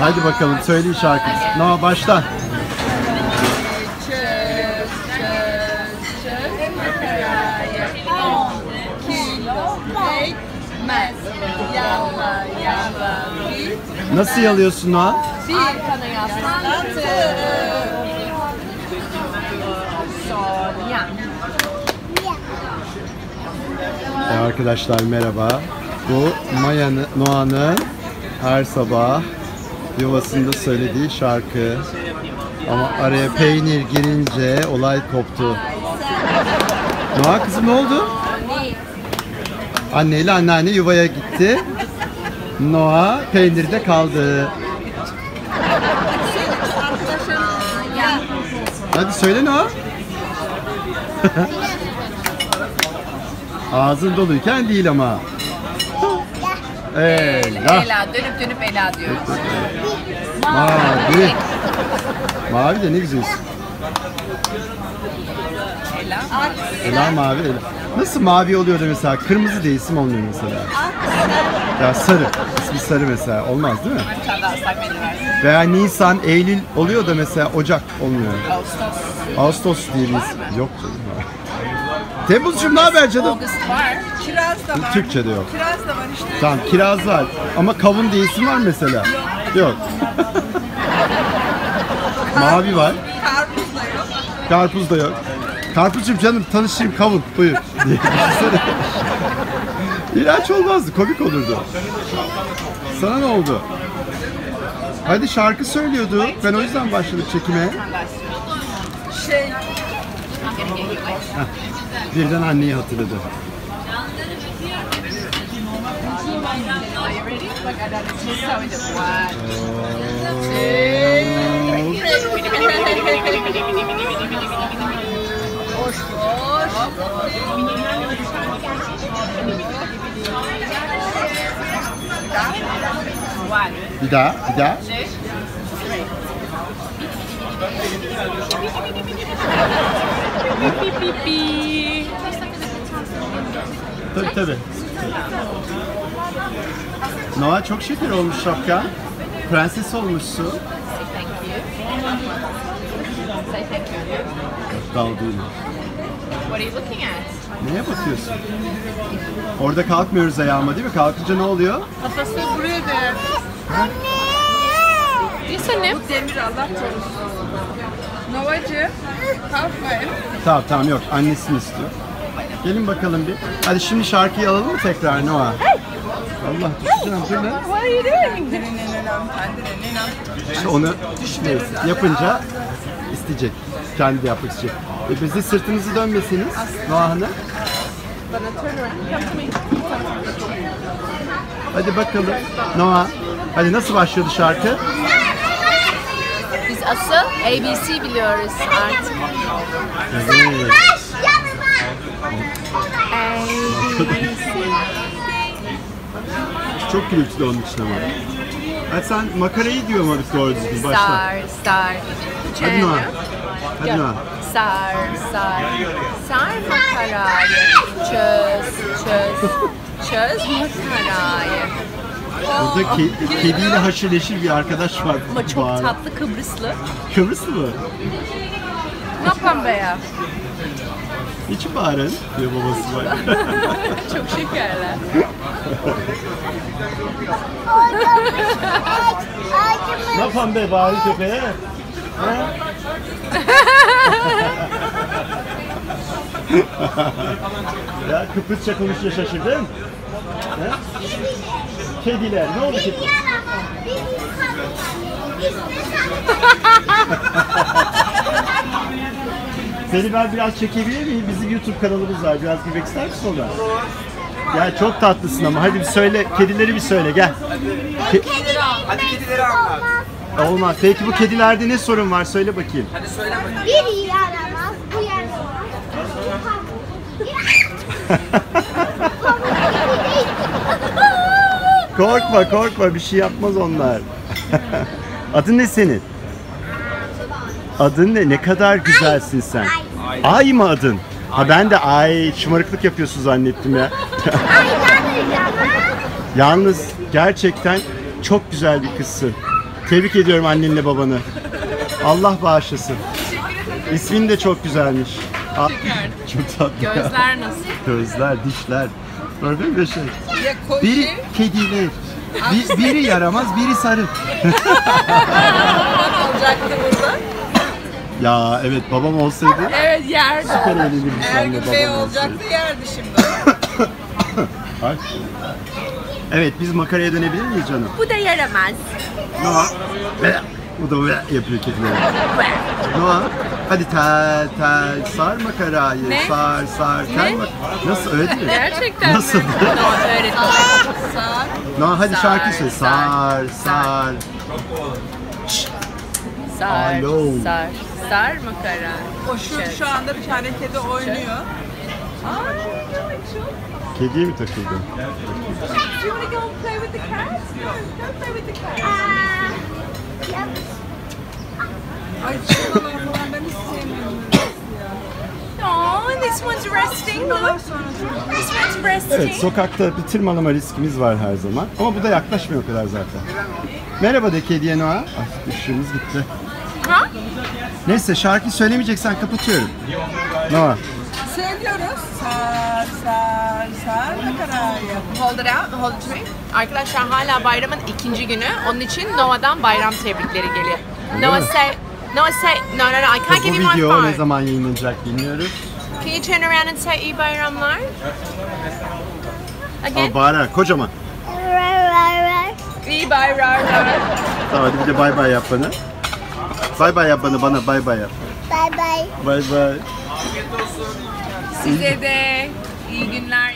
Hadi bakalım söyleyin şarkı. Noah başla. Nasıl yalıyorsun bir arkana yaslandı. Arkadaşlar merhaba. Bu Maya'nın, Noah'nın her sabah yuvasında söylediği şarkı. Ama araya peynir girince olay koptu. Noah kızım ne oldu? Anne ile anneanne yuvaya gitti. Noah peynirde kaldı. Hadi söyle Noah. Ağzın doluyken değil ama. Ela. Ela dönüp dönüp Ela diyoruz. Mavi. Mavi de ne güzelsin. Ela. Ela mavi. Ela. Nasıl mavi oluyor da mesela kırmızı diye isim olmuyor mesela. Ya sarı. İsmi sarı mesela. Olmaz değil mi? Veya Nisan, Eylül oluyor da mesela Ocak olmuyor. Ağustos. Ağustos diye bir isim. Yok canım. Temmuzcuğum ne haber canım? August var. Kiraz da var. Türkçe'de yok. Kiraz da var işte. Tamam kiraz var. Ama kavun diye isim var mesela. Yok. Mavi var. Karpuz da yok. Karpuz da yok. Karpuzcuğum canım tanışayım kavun buyur. diye düşünsene. İğrenç olmazdı komik olurdu. Sana ne oldu? Hadi şarkı söylüyordu. Ben o yüzden başladım çekime. Şey, Birden anneyi hatırladı. Are you ready? Bak ada Noah çok şeker olmuş şapka. Prenses olmuşsun. Say thank you. Say thank you. Dal değil. What are you looking at? Neye bakıyorsun? Orada kalkmıyoruz ayağıma değil mi? Kalkınca ne oluyor? kafası buraya değer. Yes, annem. Bu demir Allah korusun. Novacı, kalkmayın. Tamam tamam yok. Annesini istiyor. Gelin bakalım bir. Hadi şimdi şarkıyı alalım mı tekrar Noah? Allah dur lan. What are you doing? İşte onu neyse, yapınca isteyecek. Kendi yapmak isteyecek. E bizi sırtınızı dönmeseniz Noah Hanım. Hadi bakalım. Noah. Hadi nasıl başlıyordu şarkı? Biz asıl ABC biliyoruz artık. Evet. Çok gürültülü onun için ama. Hadi sen makarayı diyor ama biz doğru düzgün. Başla. Sar, sar. Hadi Noah. Hadi Noah. Sar, sar. Sar makarayı. Çöz, çöz. Çöz makarayı. Burada ke- kediyle haşır neşir bir arkadaş var. Ama çok Bağıran. tatlı Kıbrıslı. Kıbrıslı mı? Ne yapalım be ya? Niçin bağırın? diyor babası var. Çok şekerler. ne yapan be bağırın köpeğe? ya Kıbrısça konuşunca şaşırdın. He? Kediler ne oldu kedi? Seni ben biraz çekebilir miyim? Bizim YouTube kanalımız var. Biraz girmek ister misin ona? Ya çok tatlısın ama. Hadi bir söyle. Kedileri bir söyle. Gel. Ke- Hadi kedileri anlat. Olmaz. Peki bu kedilerde ne sorun var? Söyle bakayım. Hadi söyle bakayım. Bir yaramaz, bu yaramaz. Korkma korkma bir şey yapmaz onlar. Adın ne senin? Adın ne? Ne kadar güzelsin sen. Ay mı adın? Ha ben de ay şımarıklık yapıyorsun zannettim ya. Yalnız gerçekten çok güzel bir kızsın. Tebrik ediyorum annenle babanı. Allah bağışlasın. İsmin de çok güzelmiş. Aa, Çok tatlı. ya. Gözler nasıl? Gözler, dişler. Gördün mü şey? Ya koşu. Biri kediler. Bir- biri yaramaz, biri sarı. olacaktı burada. Ya evet babam olsaydı Evet yer. süper eğlenirdik Her seninle gün bey babam olsaydı. olacaktı yerdi şimdi. Ay. Evet biz makaraya dönebilir miyiz canım? Bu da yaramaz. Noah. Ve- Bu da ve yapıyor kediler. Noah. Hadi tel tel sar makarayı. Ne? Sar sar tel mak- Nasıl öyle değil mi? Gerçekten Nasıl? mi? No, öğretmen. Sağ. Noah hadi Sar, şarkı söyle. sar, Sar sar. Sar, Alo. sar, sar makara. O şu, şu anda bir tane kedi oynuyor. Kediye mi takıldı? Do you want to go and play with the cat? Go play with the cat. Ay falan ben hiç sevmiyorum. Oh, this one's resting. Look, this one's resting. Evet sokakta bir tırmalama riskimiz var her zaman. Ama bu da yaklaşmıyor o kadar zaten. Merhaba de kediye Noah. Ay ışığımız gitti. Ha? Neyse şarkı söylemeyeceksen kapatıyorum. Noah. Söylüyoruz. Sar sar sar makarayı. Hold it out, hold it me. Arkadaşlar hala bayramın ikinci günü. Onun için Noah'dan bayram tebrikleri geliyor. Mi? say, Noah say, no no no, I can't Bu give you my video ne phone. zaman yayınlanacak bilmiyoruz. Can you turn around and say iyi bayramlar? Ama Again. bağırarak kocaman. İyi bayramlar. Tamam hadi bir de bay bay yap bana. Bay bay yap bana, bana bay bay yap. Bye bye. Bay bay. Size de iyi günler,